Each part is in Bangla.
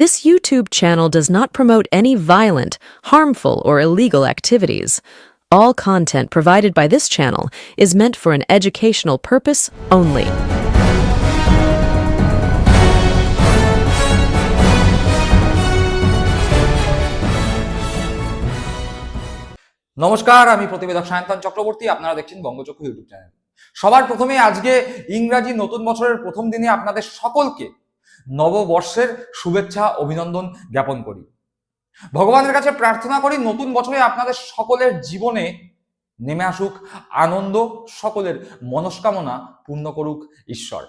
This YouTube channel does not promote any violent, harmful, or illegal activities. All content provided by this channel is meant for an educational purpose only. নমস্কার আমি প্রতিবেদক সায়ন্তন চক্রবর্তী আপনারা দেখছেন বঙ্গচক্ষু ইউটিউব চ্যানেল সবার প্রথমে আজকে ইংরাজি নতুন বছরের প্রথম দিনে আপনাদের সকলকে নববর্ষের শুভেচ্ছা, অভিনন্দন জ্ঞাপন করি। ভগবানের কাছে প্রার্থনা করি, নতুন বছরে আপনাদের সকলের জীবনে নেমে আসুক, আনন্দ সকলের মনস্কামনা পূর্ণ করুক ঈশ্বর।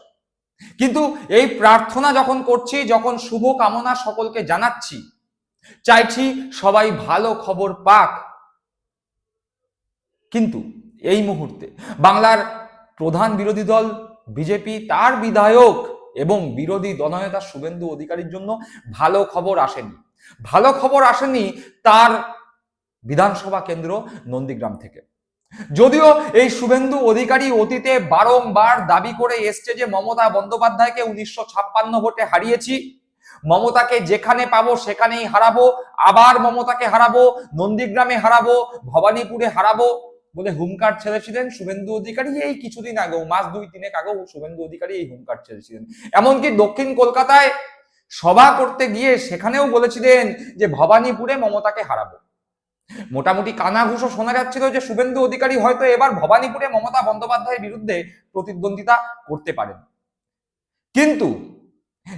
কিন্তু এই প্রার্থনা যখন করছি, যখন শুভ কামনা সকলকে জানাচ্ছি, চাইছি সবাই ভালো খবর পাক। কিন্তু এই মুহূর্তে বাংলার প্রধান বিরোধী দল, বিজেপি, তার বিধায়ক এবং বিরোধী দলনেতা শুভেন্দু অধিকারীর জন্য ভালো খবর আসেনি। ভালো খবর আসেনি তার বিধানসভা কেন্দ্র নন্দীগ্রাম থেকে। যদিও এই শুভেন্দু অধিকারী অতীতে বারংবার দাবি করে এসছে যে মমতা বন্দ্যোপাধ্যায়কে উনিশশো ছাপ্পান্ন ভোটে হারিয়েছি, মমতাকে যেখানে পাবো সেখানেই হারাবো, আবার মমতাকে হারাবো, নন্দীগ্রামে হারাবো, ভবানীপুরে হারাবো বলে হুমকার ছেড়েছিলেন শুভেন্দু অধিকারী। এই কিছুদিন আগেও, মাস দুই তিনেক আগেও শুভেন্দু অধিকারী এই হুমকার ছেড়েছিলেন এমনকি দক্ষিণ কলকাতায় সভা করতে গিয়ে সেখানেও বলেছিলেন যে, ভবানীপুরে মমতাকে হারাবো। মোটামুটি কানাঘুষো শোনা যাচ্ছিল যে, শুভেন্দু অধিকারী হয়তো এবার ভবানীপুরে মমতা বন্দ্যোপাধ্যায়ের বিরুদ্ধে প্রতিদ্বন্দ্বিতা করতে পারেন। কিন্তু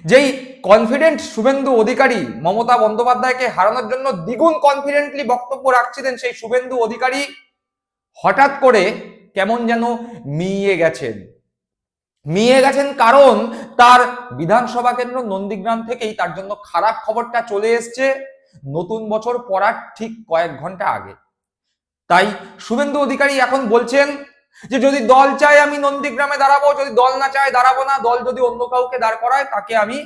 যেই কনফিডেন্ট শুভেন্দু অধিকারী মমতা বন্দ্যোপাধ্যায়কে হারানোর জন্য দ্বিগুণ কনফিডেন্টলি বক্তব্য রাখছিলেন সেই শুভেন্দু অধিকারী হঠাৎ করে কেমন যেন মিয়ে গেছেন। মিয়ে গেছেন কারণ তার বিধানসভা কেন্দ্র নন্দীগ্রাম থেকেই তার জন্য খারাপ খবরটা চলে এসছে নতুন বছর পড়ার ঠিক কয়েক ঘণ্টা আগে। তাই শুভেন্দু অধিকারী এখন বলছেন যে যদি দল চায় আমি নন্দীগ্রামে দাঁড়াবো, যদি দল না চায় দাঁড়াবো না, দল যদি অন্য কাউকে দাঁড় করায় তাকে আমি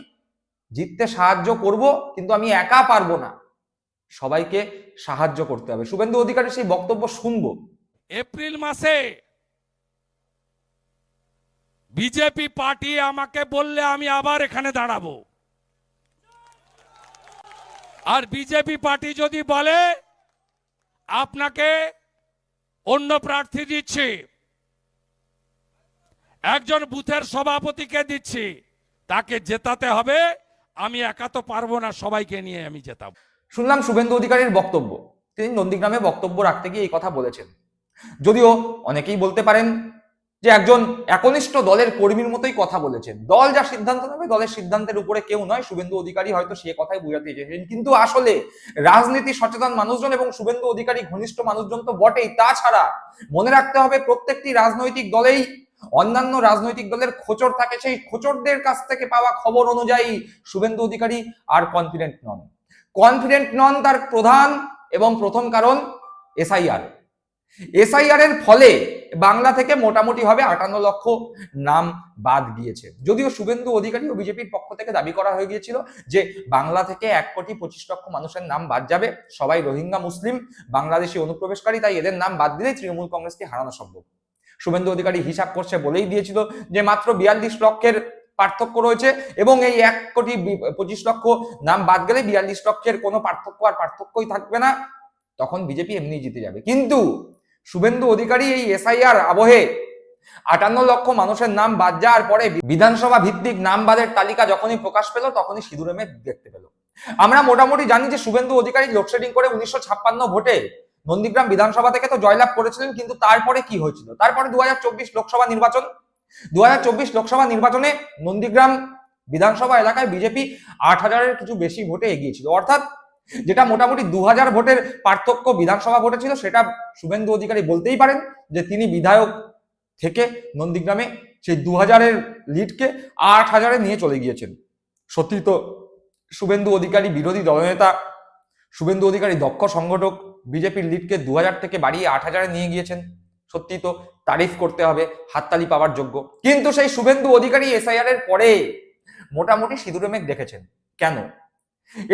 জিততে সাহায্য করব, কিন্তু আমি একা পারব না। সবাইকে সাহায্য করতে হবে। শুভেন্দু অধিকারী সেই বক্তব্য শুনব। এপ্রিল মাসে বিজেপি পার্টি আমাকে বললে আমি আবার এখানে দাঁড়াবো। আর বিজেপি পার্টি যদি বলে, আপনাকে অন্য প্রার্থী দিচ্ছি, একজন বুথের সভাপতিকে দিচ্ছি, তাকে জেতাতে হবে, আমি একা তো পারব না, সবাইকে নিয়ে আমি জেতাবো। শুনলাম শুভেন্দু অধিকারীর বক্তব্য। তিনি নন্দীগ্রামে বক্তব্য রাখতে গিয়ে এই কথা বলেছেন। যদিও অনেকেই বলতে পারেন যে একজন একনিষ্ঠ দলের কর্মীর মতোই কথা বলেছেন। দল যা সিদ্ধান্ত নেবে, দলের সিদ্ধান্তের উপরে কেউ নয়। শুভেন্দু অধিকারী হয়তো সে কথাই বুঝাতে চেয়েছেন। কিন্তু আসলে রাজনীতি সচেতন মানুষজন এবং শুভেন্দু অধিকারী ঘনিষ্ঠ মানুষজন তো বটেই। তাছাড়া মনে রাখতে হবে প্রত্যেকটি রাজনৈতিক দলেই অন্যান্য রাজনৈতিক দলের খোচর থাকে। সেই খোচরদের কাছ থেকে পাওয়া খবর অনুযায়ী শুভেন্দু অধিকারী আর কনফিডেন্ট নন। কনফিডেন্ট নন তার প্রধান এবং প্রথম কারণ এসআইআর। এসআইআর এর ফলে বাংলা থেকে মোটামুটি ভাবে আটান্ন লক্ষ নাম বাদ গিয়েছে। যদিও শুভেন্দু অধিকারী ও বিজেপির পক্ষ থেকে দাবি করা হয়ে গিয়েছিল যে, বাংলা থেকে এক কোটি পঁচিশ লক্ষ মানুষের নাম বাদ যাবে, সবাই রোহিঙ্গা মুসলিম, বাংলাদেশি অনুপ্রবেশকারী, তাই এদের নাম বাদ দিলেই তৃণমূল কংগ্রেসকে হারানো সম্ভব। শুভেন্দু অধিকারী হিসাব করছে বলেই দিয়েছিল যে, মাত্র বিয়াল্লিশ লক্ষের পার্থক্য রয়েছে এবং এই এক কোটি পঁচিশ লক্ষ নাম বাদ গেলে বিয়াল্লিশ লক্ষের কোনো পার্থক্য আর পার্থক্যই থাকবে না। তখন বিজেপি এমনি জিতে যাবে। কিন্তু শুভেন্দু অধিকারী এই এসআইআর আবহে। আটান্ন লক্ষ মানুষের নাম বাদ যাওয়ার পরে বিধানসভা ভিত্তিক নাম বাদের তালিকা যখনই প্রকাশ পেল, তখনই সিঁদুরে মেঘ দেখতে পেল। আমরা মোটামুটি জানি যে শুভেন্দু অধিকারী লোডশেডিং করে উনিশশো ছাপ্পান্ন ভোটে নন্দীগ্রাম বিধানসভা থেকে তো জয়লাভ করেছিলেন, কিন্তু তারপরে কি হয়েছিল? তারপরে দু হাজার চব্বিশ লোকসভা নির্বাচন দু হাজার চব্বিশ লোকসভা নির্বাচনে নন্দীগ্রাম বিধানসভা এলাকায় বিজেপি আট হাজারের কিছু বেশি ভোটে এগিয়েছিল। অর্থাৎ যেটা মোটামুটি দু হাজার ভোটের পার্থক্য বিধানসভা ভোটে ছিল, সেটা শুভেন্দু অধিকারী বলতেই পারেন যে তিনি বিধায়ক থেকে নন্দীগ্রামে সেই দু হাজারের লিডকে আট হাজারে নিয়ে চলে গিয়েছেন। সত্যি তো শুভেন্দু অধিকারী বিরোধী দলনেতা, শুভেন্দু অধিকারী দক্ষ সংগঠক, বিজেপির লিডকে দু হাজার থেকে বাড়িয়ে আট হাজারে নিয়ে গিয়েছেন। সত্যি তো তারিফ করতে হবে, হাততালি পাওয়ার যোগ্য। কিন্তু সেই শুভেন্দু অধিকারী এসআইআর এর পরে মোটামুটি সিঁদুরে মেঘ দেখেছেন। কেন?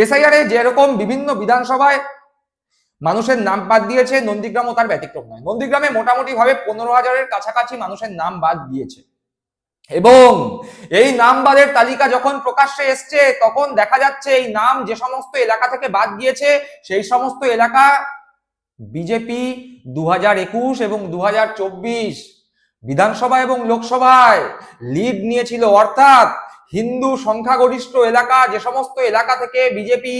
এসআইআর এ যেরকম বিভিন্ন বিধানসভায় মানুষের নাম বাদ দিয়েছে, নন্দীগ্রামও তার ব্যতিক্রম নয়। নন্দীগ্রামে মোটামুটি ভাবে পনেরো হাজারের কাছাকাছি মানুষের নাম বাদ দিয়েছে। এবং এই নামবাদের তালিকা যখন প্রকাশ্যে এসছে, তখন দেখা যাচ্ছে এই নাম যে সমস্ত এলাকা থেকে বাদ গিয়েছে সেই সমস্ত এলাকা বিজেপি দু একুশ এবং দু হাজার চব্বিশ বিধানসভা এবং লোকসভায় লিড নিয়েছিল। অর্থাৎ হিন্দু সংখ্যাগরিষ্ঠ এলাকা, যে সমস্ত এলাকা থেকে বিজেপি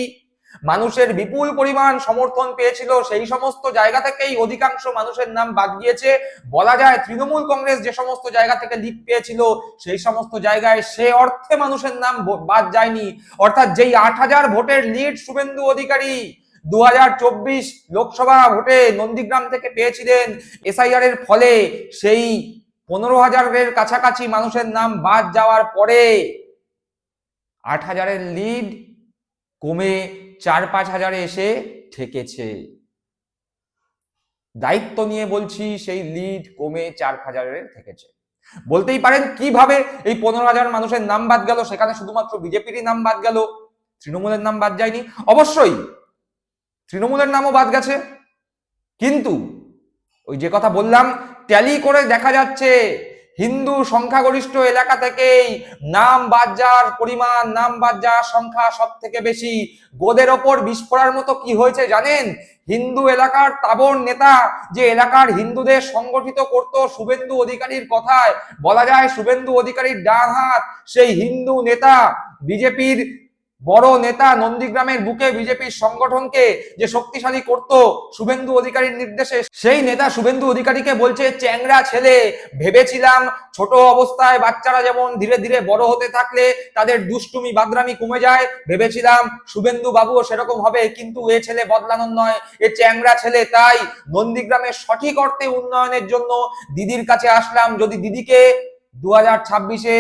মানুষের বিপুল পরিমাণ সমর্থন পেয়েছিল, সেই সমস্ত জায়গা থেকেই অধিকাংশ মানুষের নাম বাদ গিয়েছে। বলা যায় তৃণমূল কংগ্রেস যে সমস্ত জায়গা থেকে লিড পেয়েছিল, সেই সমস্ত জায়গায় সে অর্থে মানুষের নাম বাদ যায়নি। অর্থাৎ যেই আট হাজার ভোটের লিড শুভেন্দু অধিকারী দু হাজার চব্বিশ লোকসভা ভোটে নন্দীগ্রাম থেকে পেয়েছিলেন, এসআইআর এর ফলে সেই পনেরো হাজারের কাছাকাছি মানুষের নাম বাদ যাওয়ার পরে আট হাজারের লিড কমে চার পাঁচ হাজারে এসে ঠেকেছে। দায়িত্ব নিয়ে বলছি, সেই লিড কমে চার হাজারে থেকেছে বলতেই পারেন, কীভাবে এই পনেরো হাজার মানুষের নাম বাদ গেল? সেখানে শুধুমাত্র বিজেপিরই নাম বাদ গেল, তৃণমূলের নাম বাদ যায়নি। অবশ্যই তৃণমূলের নামও বাদ গেছে। কিন্তু ওই যে কথা বললাম ট্যালি করে দেখা যাচ্ছে হিন্দু সংখ্যাগরিষ্ঠ এলাকা থেকেই নাম যাওয়ার পরিমাণ, নাম যাওয়ার সংখ্যা সব থেকে বেশি। গোদের ওপর বিস্ফোরার মতো কি হয়েছে জানেন? হিন্দু এলাকার তাবর নেতা যে এলাকার হিন্দুদের সংগঠিত করত শুভেন্দু অধিকারীর কথায়, বলা যায় শুভেন্দু অধিকারীর ডান হাত, সেই হিন্দু নেতা বিজেপির বড় নেতা নন্দীগ্রামের বুকে বিজেপির সংগঠনকে যে শক্তিশালী করত শুভেন্দু অধিকারীর নির্দেশে, সেই নেতা শুভেন্দু অধিকারীকে বলছে, চ্যাংরা ছেলে, ভেবেছিলাম ছোট অবস্থায় বাচ্চারা যেমন ধীরে ধীরে বড় হতে থাকলে তাদের দুষ্টুমি, বাদরামি কমে যায়। ভেবেছিলাম শুভেন্দু বাবুও সেরকম হবে, কিন্তু এ ছেলে বদলানোর নয়। এ চ্যাংরা ছেলে, তাই নন্দীগ্রামের সঠিক অর্থে উন্নয়নের জন্য দিদির কাছে আসলাম। যদি দিদিকে দু হাজার ছাব্বিশে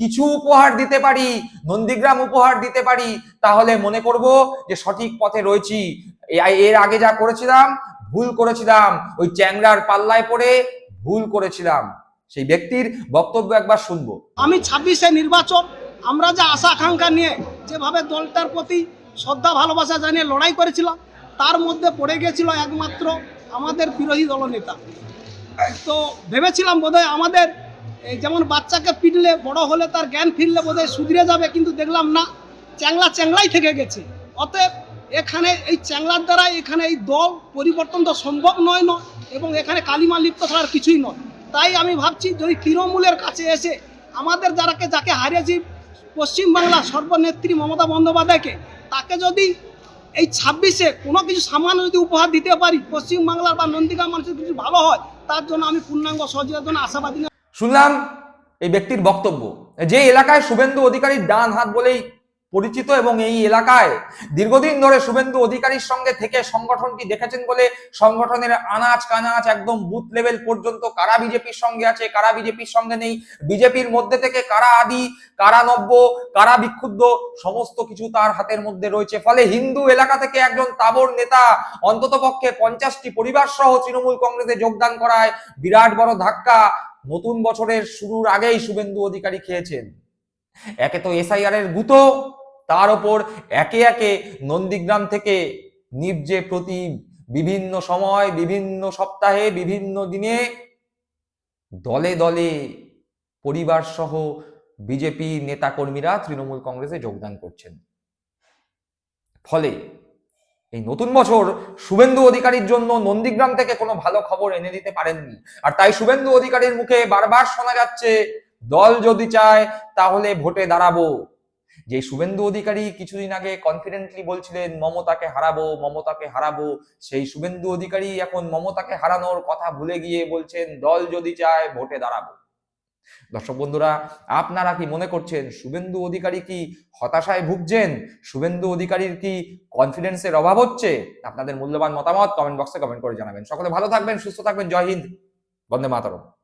কিছু উপহার দিতে পারি, নন্দীগ্রাম উপহার দিতে পারি, তাহলে মনে করব যে সঠিক পথে রয়েছি। এর আগে যা করেছিলাম, ভুল করেছিলাম, ওই চ্যাংরার পাল্লায় পড়ে ভুল করেছিলাম। সেই ব্যক্তির বক্তব্য একবার শুনব। আমি ছাব্বিশে নির্বাচন, আমরা যে আশা আকাঙ্ক্ষা নিয়ে যেভাবে দলটার প্রতি শ্রদ্ধা, ভালোবাসা জানিয়ে লড়াই করেছিলাম, তার মধ্যে পড়ে গেছিল একমাত্র আমাদের বিরোধী দলনেতা। তো ভেবেছিলাম বোধহয় আমাদের এই যেমন বাচ্চাকে পিটলে, বড় হলে তার জ্ঞান ফিরলে বোধহয় সুধরে যাবে, কিন্তু দেখলাম না, চ্যাংলা চ্যাংলাই থেকে গেছে অতএব এখানে এই চ্যাংলার দ্বারা এখানে এই দল পরিবর্তন তো সম্ভব নয় নয়, এবং এখানে কালিমা লিপ্ত ছাড়া আর কিছুই নয় তাই আমি ভাবছি, যদি তৃণমূলের কাছে এসে আমাদের যারাকে, যাকে হারিয়েছি পশ্চিমবাংলার সর্বনেত্রী মমতা বন্দ্যোপাধ্যায়কে, তাকে যদি এই ছাব্বিশে কোনো কিছু সামান্য যদি উপহার দিতে পারি পশ্চিমবাংলার বা নন্দীগ্রাম মানুষের কিছু ভালো হয়, তার জন্য আমি পূর্ণাঙ্গ সহযোগিতার জন্য আশাবাদী। শুনলাম এই ব্যক্তির বক্তব্য। যে এলাকায় শুভেন্দু অধিকারীর ডান হাত বলেই পরিচিত এবং এই এলাকায় দীর্ঘদিন ধরে শুভেন্দু অধিকারীর সঙ্গে থেকে সংগঠনটি দেখেছেন বলে সংগঠনের আনাচ কানাচ একদম বুথ লেভেল পর্যন্ত কারা বিজেপির সঙ্গে আছে, কারা বিজেপির সঙ্গে নেই, বিজেপির মধ্যে থেকে কারা আদি, কারা নব্য, কারা বিক্ষুব্ধ, সমস্ত কিছু তার হাতের মধ্যে রয়েছে। ফলে হিন্দু এলাকা থেকে একজন তাবর নেতা অন্তত পক্ষে পঞ্চাশটি পরিবার সহ তৃণমূল কংগ্রেসে যোগদান করায় বিরাট বড় ধাক্কা। নতুন বছরের শুরুর আগেই শুভেন্দু অধিকারী খেয়েছেন। একে তো এসআইআর এর গুতো, তার ওপর একে একে নন্দীগ্রাম থেকে নিবজে প্রতি বিভিন্ন সময়, বিভিন্ন সপ্তাহে, বিভিন্ন দিনে দলে দলে পরিবার সহ বিজেপি নেতাকর্মীরা তৃণমূল কংগ্রেসে যোগদান করছেন। ফলে এই নতুন বছর শুভেন্দু অধিকারীর জন্য নন্দীগ্রাম থেকে কোনো ভালো খবর এনে দিতে পারেননি। আর তাই শুভেন্দু অধিকারীর মুখে বারবার শোনা যাচ্ছে, দল যদি চায় তাহলে ভোটে দাঁড়াবো। যে শুভেন্দু অধিকারী কিছুদিন আগে কনফিডেন্টলি বলছিলেন, মমতাকে হারাবো মমতাকে হারাবো, সেই শুভেন্দু অধিকারী এখন মমতাকে হারানোর কথা ভুলে গিয়ে বলছেন, দল যদি চায় ভোটে দাঁড়াবো। দর্শক বন্ধুরা, আপনারা কি মনে করছেন শুভেন্দু অধিকারী কি হতাশায় ভুগছেন? শুভেন্দু অধিকারীর কি কনফিডেন্সের অভাব হচ্ছে? আপনাদের মূল্যবান মতামত কমেন্ট বক্সে কমেন্ট করে জানাবেন। সকলে ভালো থাকবেন, সুস্থ থাকবেন। জয় হিন্দ। বন্দে মাতরম।